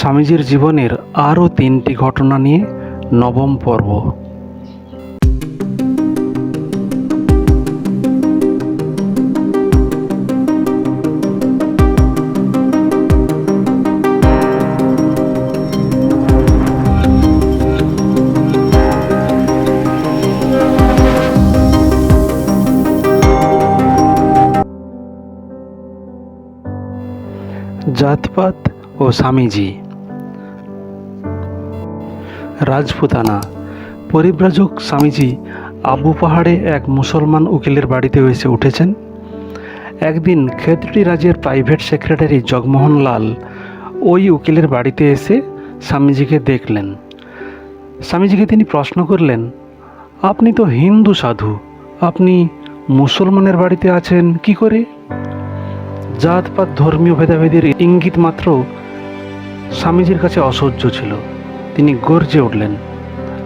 স্বামীজির জীবনের আরও তিনটি ঘটনা নিয়ে নবম পর্ব। জাতপাত ও স্বামীজি। রাজপুতানা। পরিব্রাজক স্বামীজি আবু পাহাড়ে এক মুসলমান উকিলের বাড়িতে এসে উঠেছেন। একদিন খেতড়ি রাজের প্রাইভেট সেক্রেটারি জগমোহন লাল ওই উকিলের বাড়িতে এসে স্বামীজিকে দেখলেন। স্বামীজিকে তিনি প্রশ্ন করলেন, আপনি তো হিন্দু সাধু, আপনি মুসলমানের বাড়িতে আছেন কি করে? জাতপাত ধর্মীয় ভেদাভেদের ইঙ্গিত মাত্র স্বামীজির কাছে অসহ্য ছিল। তিনি গর্জে উঠলেন,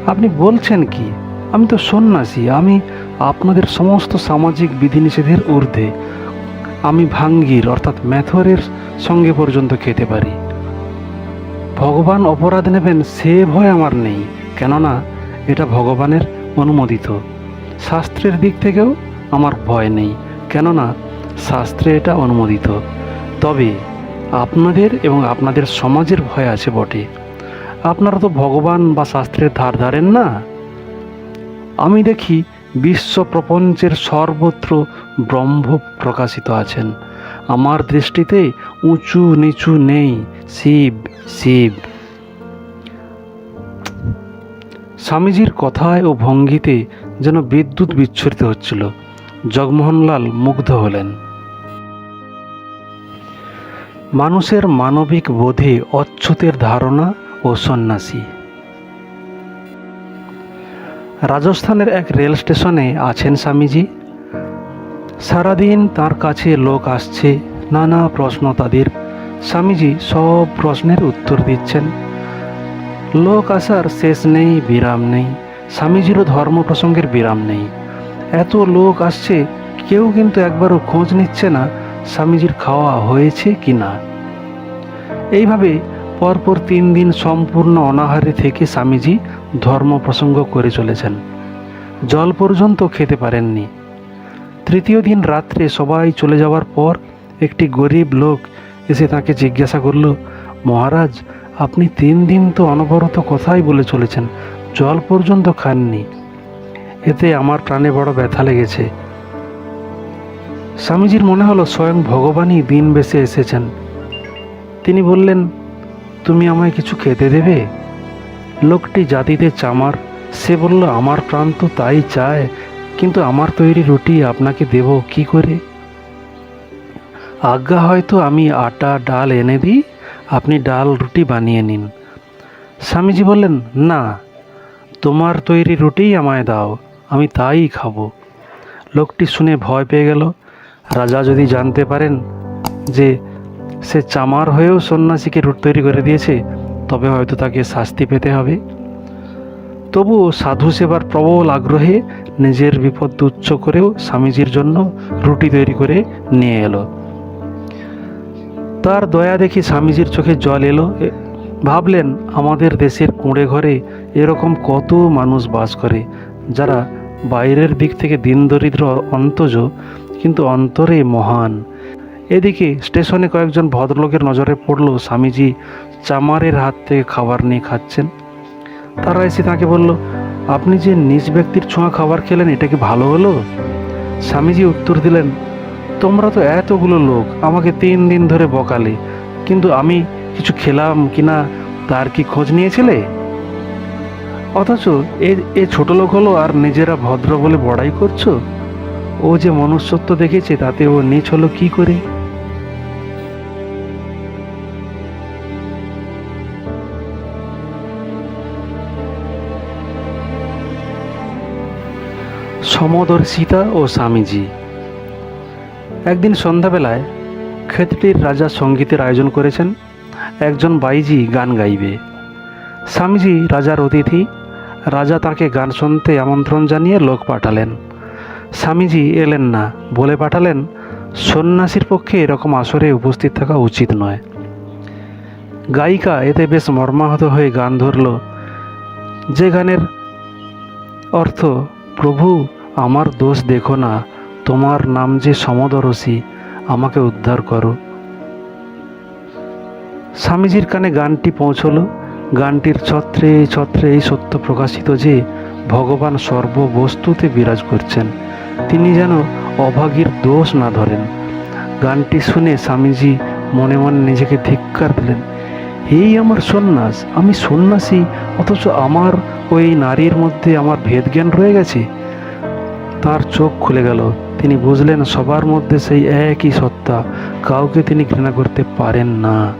আপনি বলছেন কি? আমি তো সন্ন্যাসী, আমি আপনাদের সমস্ত সামাজিক বিধিনিষেধের ঊর্ধ্বে। আমি ভাঙ্গির, অর্থাৎ ম্যাথরের সঙ্গে পর্যন্ত খেতে পারি। ভগবান অপরাধ নেবেন, সে ভয় আমার নেই। কেননা, এটা ভগবানের অনুমোদিত। শাস্ত্রের দিক থেকেও আমার ভয় নেই। কেননা, শাস্ত্রে এটা অনুমোদিত। তবে আপনাদের এবং আপনাদের সমাজের ভয় আছে বটে। আপনারা তো ভগবান বা শাস্ত্রের ধার ধারেন না। আমি দেখি বিশ্ব প্রপঞ্চের সর্বত্র ব্রহ্ম প্রকাশিত আছেন। আমার দৃষ্টিতে উঁচু নিচু নেই, শিব শিব। স্বামীজির কথায় ও ভঙ্গিতে যেন বিদ্যুৎ বিচ্ছুরিত হচ্ছিল। জগমোহনলাল মুগ্ধ হলেন। মানুষের মানবিক বোধে অচ্ছুতের ধারণা ও সন্ন্যাসী। রাজস্থানের এক রেল স্টেশনে আছেন স্বামীজি। সারাদিন তার কাছে লোক আসছে, নানা প্রশ্ন তাদের। স্বামীজি সব প্রশ্নের উত্তর দিচ্ছেন। লোক আসার শেষ নেই, বিরাম নেই। স্বামীজিরও ধর্ম প্রসঙ্গের বিরাম নেই। এত লোক আসছে, কেউ কিন্তু একবারও খোঁজ নিচ্ছে না স্বামীজির খাওয়া হয়েছে কি না এইভাবে পরপর তিন দিন সম্পূর্ণ অনাহারে থেকে স্বামীজি ধর্ম প্রসঙ্গ করে চলেছেন। জল পর্যন্ত খেতে পারেননি। তৃতীয় দিন রাত্রে সবাই চলে যাওয়ার পর একটি গরিব লোক এসে তাকে জিজ্ঞাসা করল, মহারাজ, আপনি তিন দিন তো অনবরত কথাই বলে চলেছেন, জল পর্যন্ত খাননি। এতে আমার প্রাণে বড় ব্যথা লেগেছে। স্বামীজির মনে হলো স্বয়ং ভগবানই দিন বেশে এসেছেন। তিনি বললেন তুমি আমায় কিছু খেতে দেবে? লোকটি জাতিতে চামার। সে বলল, আমার প্রাণ তো তাই চায়, কিন্তু আমার তৈরি রুটি আপনাকে দেব কি করে? আজ্ঞা, হয়তো আমি আটা, ডাল এনে দিই। আপনি ডাল, রুটি বানিয়ে নিন। স্বামীজি বললেন, না, তোমার তৈরি রুটিই আমায় দাও, আমি তাই খাব। লোকটি শুনে ভয় পেয়ে গেল। রাজা যদি জানতে পারেন যে সে চামার হয়েও সন্ন্যাসীকে রুট তৈরি করে দিয়েছে, তবে হয়তো তাকে শাস্তি পেতে হবে। তবুও সাধু সেবার প্রবল আগ্রহে নিজের বিপদ উচ্চ করেও স্বামীজির জন্য রুটি তৈরি করে নিয়ে এলো। তার দয়া দেখি স্বামীজির চোখে জল এলো। ভাবলেন, আমাদের দেশের কুঁড়ে ঘরে এরকম কত মানুষ বাস করে, যারা বাইরের দিক থেকে দিন দরিদ্র অন্তজ, কিন্তু অন্তরে মহান। এদিকে স্টেশনে কয়েকজন ভদ্রলোকের নজরে পড়ল স্বামীজি চামারের হাত থেকে খাবার নিয়ে খাচ্ছেন। তারা এসে তাকে বলল, আপনি যে নিজ ব্যক্তির ছোঁয়া খাবার খেলেন, এটা কি ভালো হলো? স্বামীজি উত্তর দিলেন, তোমরা তো এতগুলো লোক, আমাকে তিন দিন ধরে বকালে, কিন্তু আমি কিছু খেলাম কিনা তার কি খোঁজ নিয়েছিলে? অথচ এ এ ছোট লোক হলো আর নিজেরা ভদ্র বলে বড়াই করছ? ও যে মনুষ্যত্ব দেখেছে, তাতে ও নিচ হলো কি করে? সমদর্শিতা ও স্বামীজি। একদিন সন্ধ্যাবেলায় ক্ষেত্রটির রাজা সঙ্গীতের আয়োজন করেছেন, একজন বাইজি গান গাইবে। স্বামীজি রাজার অতিথি, রাজা তাকে গান শুনতে আমন্ত্রণ জানিয়ে লোক পাঠালেন। স্বামীজি এলেন না, বলে পাঠালেন, সন্ন্যাসীর পক্ষে এরকম আসরে উপস্থিত থাকা উচিত নয়। গায়িকা এতে বেশ মর্মাহত হয়ে গান ধরল। যে গানের অর্থ প্রভু, আমার দোষ দেখো না। তোমার নাম যে সমদরসী, আমাকে উদ্ধার করো। স্বামীজির কানে গানটি পৌঁছলো। গানটির ছত্রে ছত্রে এই সত্য প্রকাশিত যে, ভগবান সর্ববস্তুতে বিরাজ করছেন। তিনি যেন অভাগীর দোষ না ধরেন। গানটি শুনে স্বামীজি মনে মনে নিজেকে ধিক্কার দিলেন। এই আমার সন্ন্যাস, আমি সন্ন্যাসী, অথচ আমার ওই নারীর মধ্যে আমার ভেদজ্ঞান রয়ে গেছে। তার চোখ খুলে গেল। তিনি বুঝলেন সবার মধ্যে সেই একই সত্তা, কাউকে তিনি ঘৃণা করতে পারেন না।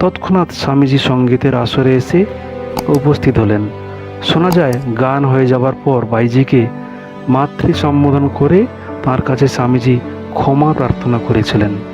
তৎক্ষণাৎ স্বামীজি সঙ্গীতের আসরে এসে উপস্থিত হলেন। শোনা যায়, গান হয়ে যাবার পর বাইজিকে মাতৃ সম্বোধন করে তার কাছে স্বামীজি ক্ষমা প্রার্থনা করেছিলেন।